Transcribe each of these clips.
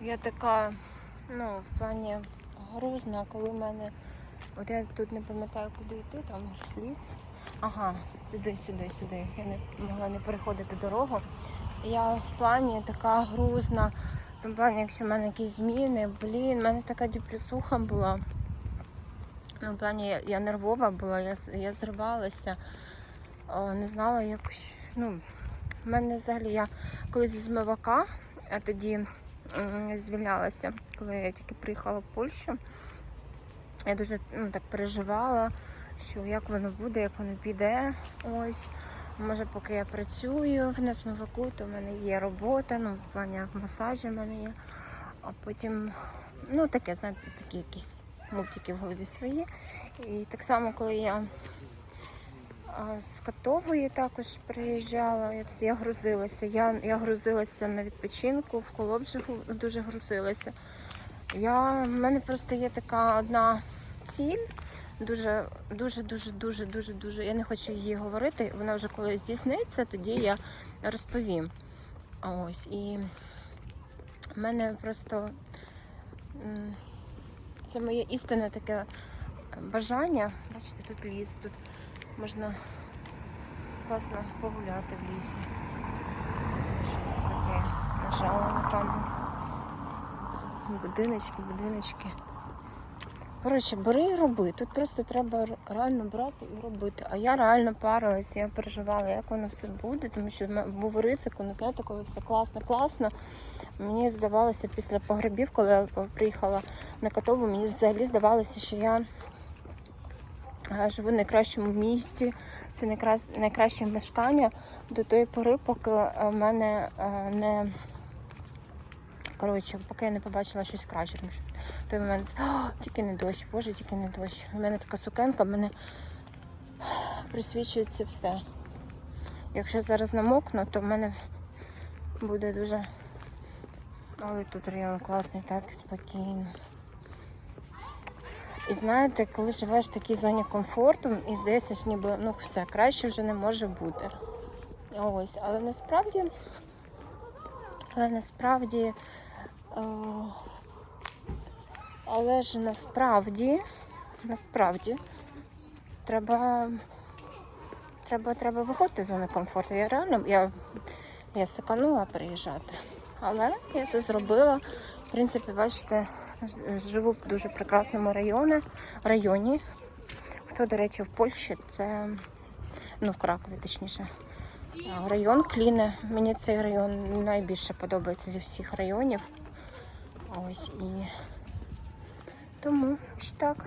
Я така, ну, в плані грузна, коли в мене. От я тут не пам'ятаю, куди йти, там ліс. Ага, сюди, сюди, сюди. Я не могла не переходити дорогу. Я в плані така грузна. В плані, якщо в мене якісь зміни, блін, в мене така депресуха була. Ну, в плані я, я нервова була, я, я зривалася, О, не знала, як. Ну, в мене взагалі я коли зі змивака, а тоді звільнялася, коли я тільки приїхала в Польщу. Я дуже ну, так переживала, що як воно буде, як воно піде. Ось. Може, поки я працюю в несмиваку, то в мене є робота, ну, в плані масажі в мене є. А потім, ну таке, знаєте, такі якісь мультики в голові свої. І так само, коли я з Катової також приїжджала, я, грузилася. Я, я грузилася на відпочинку, в Колобжигу дуже грузилася. Я, в мене просто є така одна ціль, дуже, дуже, дуже, дуже, дуже, дуже. Я не хочу її говорити. Вона вже коли здійсниться, тоді я розповім. Ось і в мене просто це моє істинне таке бажання. Бачите, тут ліс, тут можна класно погуляти в лісі. Щось таке нажала на камеру. Будиночки, будиночки. Коротше, бери і роби. Тут просто треба реально брати і робити. А я реально парилася, я переживала, як воно все буде, тому що був ризик, ну, знаєте, коли все класно, класно. Мені здавалося після погребів, коли я приїхала на Котову, мені взагалі здавалося, що я живу в найкращому місті, це найкраще мешкання до тої пори, поки е, в мене е, не. Коротше, поки я не побачила щось краще, тому що в той момент «О, тільки не дощ, боже, тільки не дощ. У мене така сукенка, в мене присвічується все. Якщо зараз намокну, то в мене буде дуже. Але тут район класний, так спокійно. І знаєте, коли живеш в такій зоні комфорту, і здається, що ніби ну все краще вже не може бути. Ось, але насправді, але насправді, е, але ж насправді, насправді, треба, треба, треба виходити з зони комфорту. Я реально, я, я сиканула приїжджати. Але я це зробила. В принципі, бачите, живу в дуже прекрасному районі. районі. Хто, до речі, в Польщі, це ну, в Кракові, точніше. Район Кліне. Мені цей район найбільше подобається зі всіх районів. Ось і тому ось так.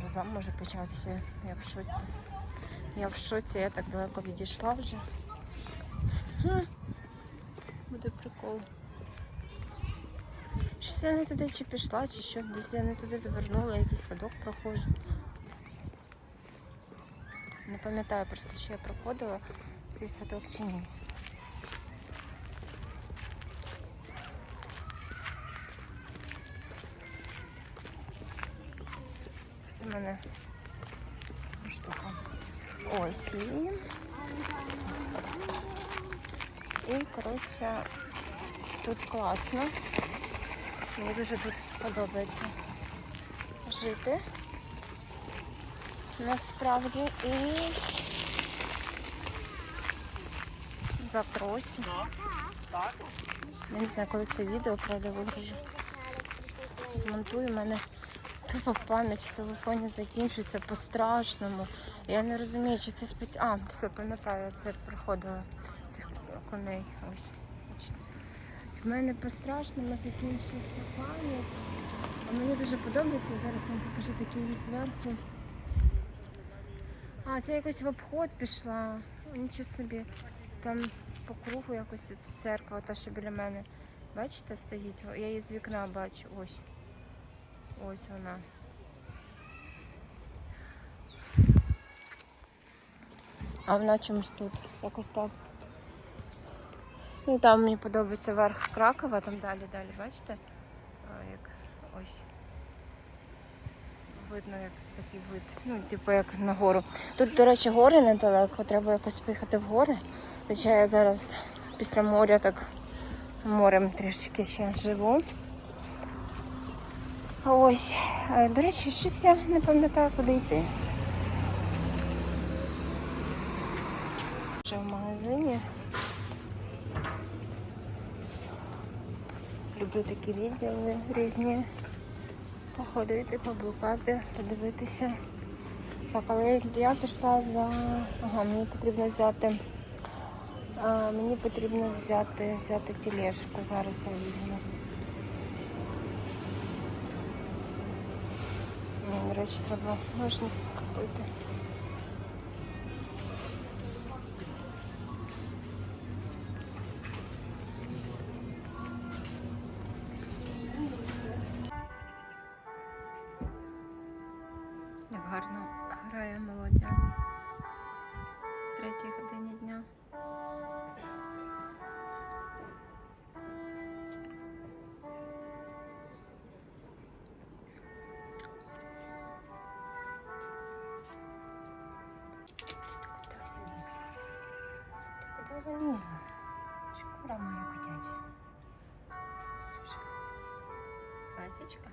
Гроза може початися. Я в шоці. Я в шоці, я так далеко відійшла вже. Буде прикол. Щось я не туди чи пішла, чи що, десь я не туди завернула, якийсь садок прохожу. Не пам'ятаю просто, чи я проходила цей садок чи ні. Це мене штука. Ось і. І, коротше, тут класно. Мені дуже тут подобається жити. Насправді і завтра осінь. Я не знаю, коли це відео, правда, вигружу. Змонтую в мене тупо пам'ять в телефоні закінчується по-страшному. Я не розумію, чи це спеці... А, все, пам'ятаю, я це приходила коней. Ось. В мене по-страшному закінчується пам'ять. А мені дуже подобається. Зараз вам покажу такий зверху. А, це якось в обход пішла. Нічого собі. Там по кругу якось церква, та що біля мене. Бачите, стоїть? Я її з вікна бачу. Ось. Ось вона. А вона чомусь тут. Якось так. Ну і там мені подобається верх Кракова, там далі, далі, бачите? Як ось. видно, як такий вид. Ну, типу, як на гору. Тут, до речі, гори недалеко, треба якось поїхати в гори. Хоча я зараз після моря так морем трішки ще живу. Ось, до речі, щось я не пам'ятаю, куди йти. Вже в магазині. Люблю такі відділи різні. Походити, поблукати, подивитися. Так, але я пішла за. Ага, мені потрібно взяти. А, мені потрібно взяти, взяти тележку. Зараз я візьму. До речі, треба ножниці купити. Залізла? Шкура моя котяча. Слушай. Сласечка.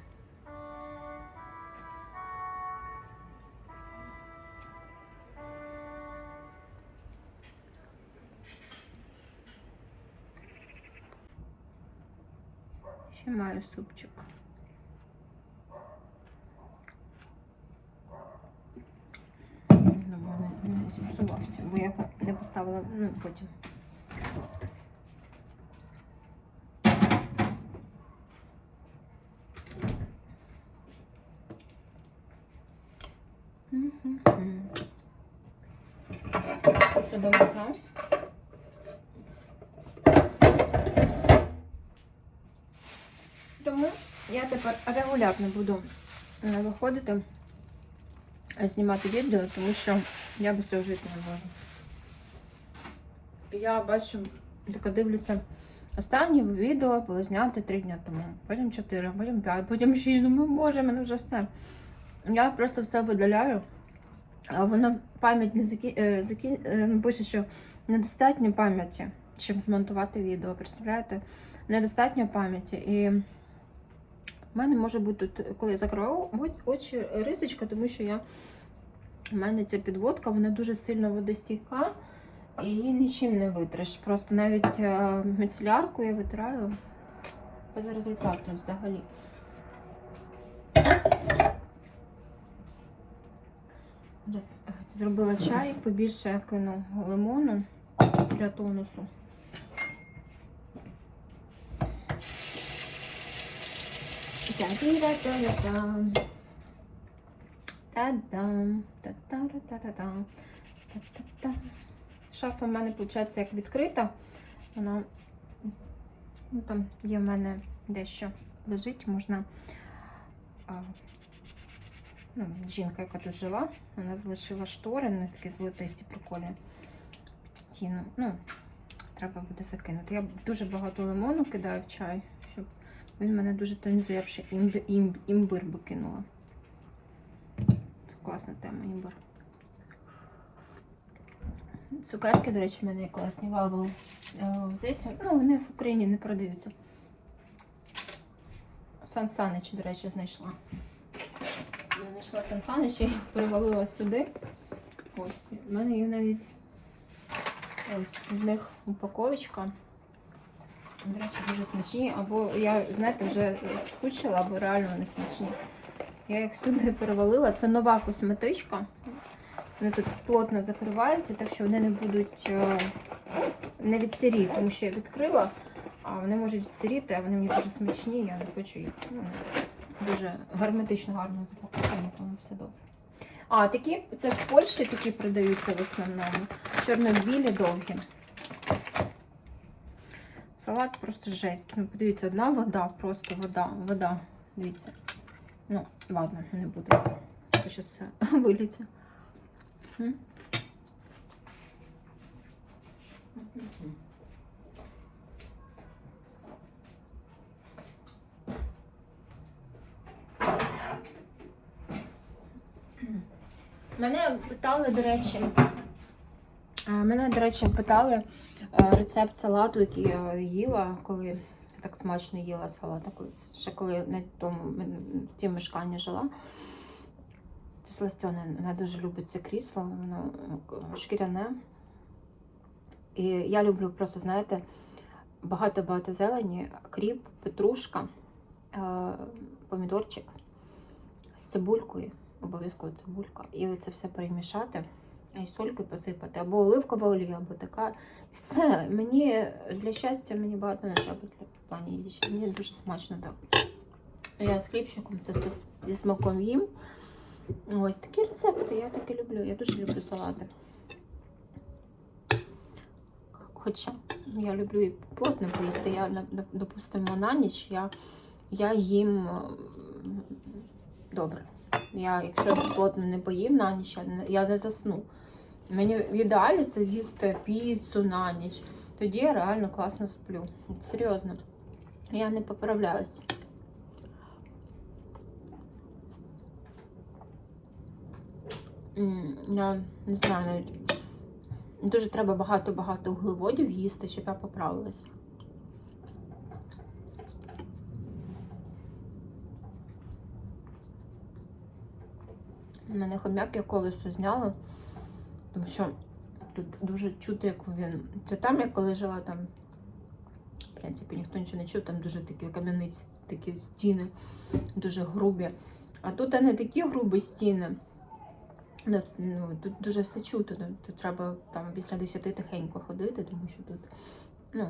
Ще маю супчик. Ну, не, не бо я не поставила ну, потім. Все добре? Тому я тепер регулярно буду е, виходити, знімати відео, тому що я без цього жити не можу. Я бачу, таке дивлюся. Останнє відео було знято три дні тому, потім чотири, потім п'ять, потім шість. Думаю, боже, мене вже все. Я просто все видаляю. А воно пам'ять не закі... е, закі... е, пише, що недостатньо пам'яті, щоб змонтувати відео. Представляєте? Недостатньо пам'яті. І в мене може бути, коли я закриваю очі, рисочка, тому що я у мене ця підводка, вона дуже сильно водостійка і її нічим не витриш. Просто навіть е, міцелярку я витираю без результату взагалі. Роз- Зробила чай, побільше кину лимону для тонусу. Та-дам. Шафа в мене, виходить, як відкрита. Вона ну, там є в мене дещо лежить, можна. А, ну, жінка, яка тут жила, вона залишила штори, вони такі золотисті, прикольні під стіну. Ну, треба буде закинути. Я дуже багато лимону кидаю в чай, він мене дуже тонізує. Я б ще імб, імб, імбир би кинула. Це класна тема імбир. Цукерки, до речі, в мене є класні валвали. Здесь, ну, вони в Україні не продаються. Сан Санич, до речі, знайшла. Знайшла Сан Санич і перевалила сюди. Ось. У мене є навіть ось з них упаковочка. До речі, дуже смачні. Або я, знаєте, вже скучила, або реально вони смачні. Я їх сюди перевалила. Це нова косметичка. Вони тут плотно закриваються, так що вони не будуть е, не відсирі, тому що я відкрила, а вони можуть відсиріти, а вони мені дуже смачні, я не хочу їх. Ну, дуже герметично гарно запаковані, тому все добре. А, такі, це в Польщі такі продаються в основному. Чорно-білі довгі. Салат просто жесть. Ну, подивіться, одна вода, просто вода, вода. Дивіться. Ну, ладно, не буду. Зараз все виліться. Мене питали, до речі, мене, до речі, питали е, рецепт салату, який я їла, коли так смачно їла салат, ще коли на тому в тій мешканні жила. Це Селестіона, вона дуже любить це крісло, воно е, шкіряне. І я люблю просто, знаєте, багато-багато зелені, кріп, петрушка, е, помідорчик з цибулькою, обов'язково цибулька. І це все перемішати, і сольки посипати, або оливкова олія, або така. Все, мені для щастя мені багато не треба для плані їжі. Мені дуже смачно так. Я з хлібчиком це все зі смаком їм. Ось такі рецепти, я таки люблю. Я дуже люблю салати. Хоча я люблю і плотно поїсти. Я, допустимо, на ніч я, я їм добре. Я, якщо плотно не поїм на ніч, я не засну. Мені в ідеалі це з'їсти піцу на ніч. Тоді я реально класно сплю. Серйозно. Я не поправляюсь. Я не знаю навіть. Дуже треба багато-багато вуглеводів їсти, щоб я поправилась. У мене хом'як я колесо зняла, тому що тут дуже чути, як він. Це там, я коли жила, там, в принципі, ніхто нічого не чув, там дуже такі кам'яниці, такі стіни, дуже грубі. А тут не такі грубі стіни. Ну, ну, тут дуже все чути. ну, Тут треба там після 10 тихенько ходити, тому що тут ну,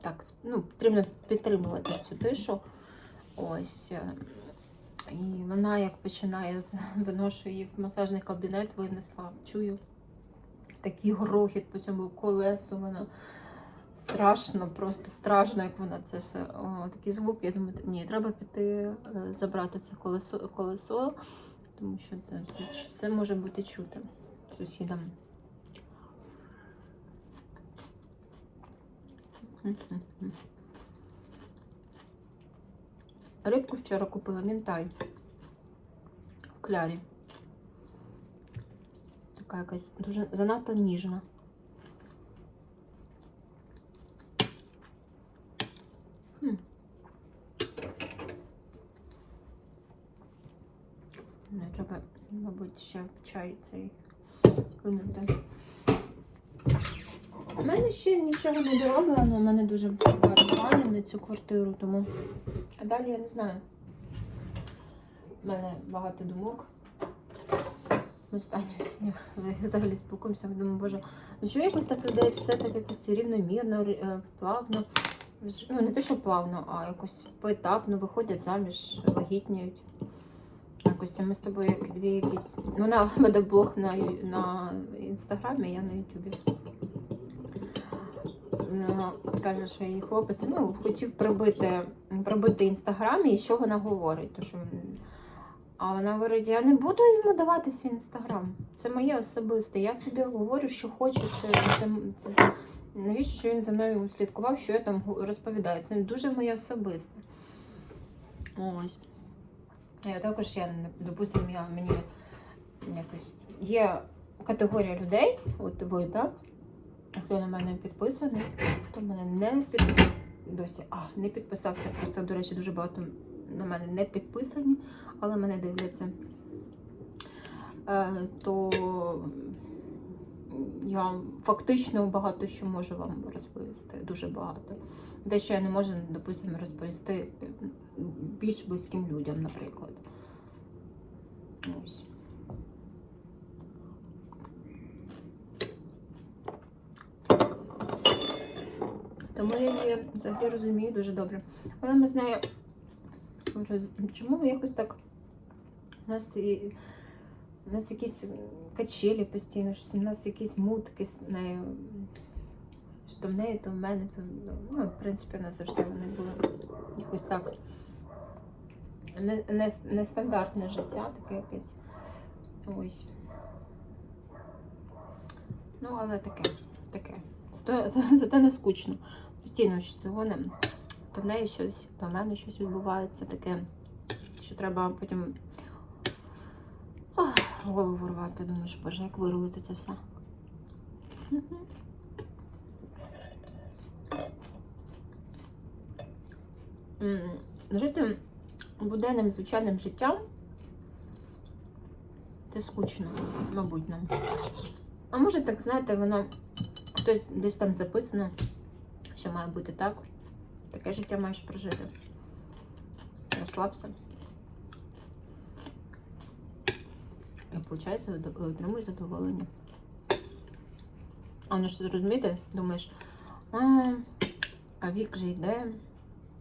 так, ну, потрібно підтримувати цю тишу. Ось. І вона як починає виношу її в масажний кабінет, винесла, чую такий грохіт по цьому колесу. Вона страшно, просто страшно, як вона це все. О, такі звуки. Я думаю, ні, треба піти е, забрати це колесо, колесо тому що це все, все може бути чути сусідам. Мгм. Рибку вчора купила мінтай в клярі. Така якась дуже занадто ніжна. Треба, мабуть, ще чай цей кинути. У мене ще нічого не дороблено, у мене дуже багато планів на цю квартиру, тому. А далі я не знаю. У мене багато думок. Ми останньо взагалі спілкуємося, думаю, боже, ну що якось так людей все так якось рівномірно, е, плавно. Ну, не те, що плавно, а якось поетапно виходять заміж, вагітніють. Якось ми з тобою як дві якісь. Ну, Вона веде блог на, на інстаграмі, я на Ютубі. Каже, що її хлопець ну, хотів прибити, прибити інстаграм і що вона говорить. То, що... А вона говорить, я не буду йому давати свій інстаграм. Це моє особисте. Я собі говорю, що хочу. Це, це, це... Навіщо що він за мною слідкував, що я там розповідаю? Це дуже моє особисте. Ось. Я також я допустимо, я мені якось є категорія людей, от ви так, хто на мене підписаний, хто мене не під досі а, не підписався. Просто, до речі, дуже багато на мене не підписані, але мене дивляться. Е, то я фактично багато що можу вам розповісти, дуже багато. Те, що я не можу, допустимо, розповісти більш близьким людям, наприклад. Ось. Тому я її взагалі розумію дуже добре. Але ми з нею чому якось так у нас, і- у нас якісь качелі постійно, щось у нас якісь мутки з нею. Що то в неї, то в мене, то ну, в принципі, у нас завжди вони були якось так. Не, не, нестандартне життя, таке якесь. Ось. Ну, але таке, таке. Зате не скучно. Постійно щось дзвоним. То в неї щось, то в мене щось відбувається таке, що треба потім. Ох, голову рвати, думаєш, боже, як вирулити це все. Жити буденним звичайним життям це скучно, мабуть, нам. А може так, знаєте, воно хтось десь там записано, що має бути так. Таке життя маєш прожити. Розслабся. І виходить, отримуєш задоволення. А ну що розумієте, думаєш, а, а вік же йде,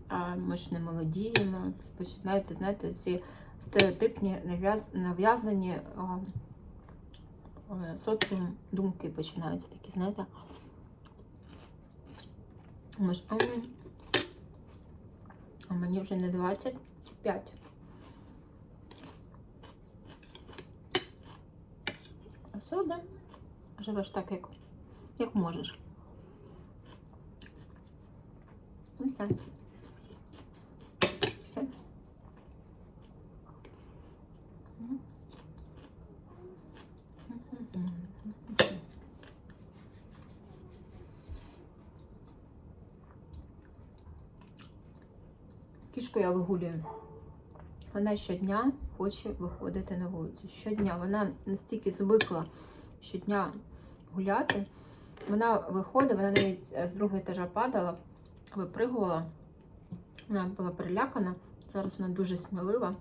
а ми ж не молодіємо. Починаються, знаєте, ці стереотипні нав'яз- нав'язані е, соціум думки починаються такі, знаєте. Думаєш, а, мені, а мені вже не 25. А все да? живеш так, як, як можеш. Все. Все. Я вигулюю. Вона щодня хоче виходити на вулицю. Щодня вона настільки звикла щодня гуляти. Вона виходить, вона навіть е, з другого етажа падала, випригувала. Вона була перелякана. Зараз вона дуже смілива.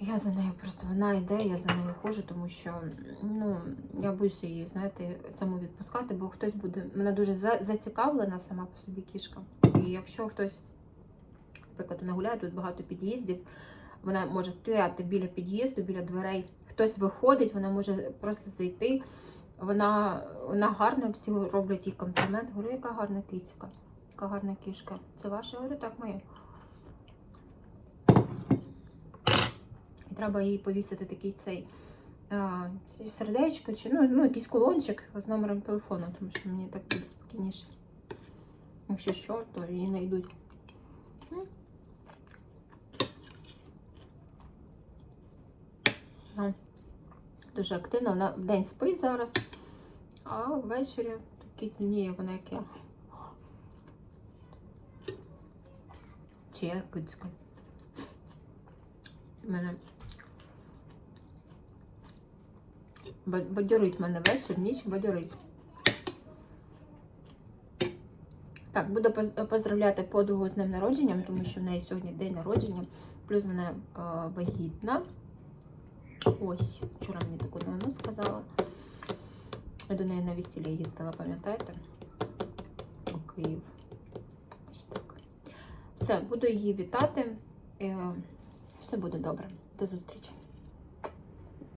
Я за нею просто вона йде, я за нею ходжу, тому що ну, я боюся її, знаєте, саму відпускати, бо хтось буде. Вона дуже зацікавлена сама по собі кішка. І якщо хтось, наприклад, вона гуляє, тут багато під'їздів, вона може стояти біля під'їзду, біля дверей. Хтось виходить, вона може просто зайти. Вона, вона гарна, всі роблять їй комплімент. Говорю, яка гарна кицька, яка гарна кішка. Це ваша? Говорю, так моя. І треба їй повісити такий цей а, сердечко чи ну, ну, якийсь колончик з номером телефону, тому що мені так буде спокійніше. Якщо що, то її знайдуть. Ну, Дуже активна, вона в день спить зараз, а ввечері такі тініє вона як я. Чи я кицька. Мене бадьорить мене вечір, ніч бадьорить. Так, буду поздравляти подругу з днем народження, тому що в неї сьогодні день народження, плюс вона е, вагітна. Ось, вчора мені таку новину сказала. Я до неї на весілля їздила, пам'ятаєте? У Київ. Ось так. Все, буду її вітати. Е, Все буде добре. До зустрічі.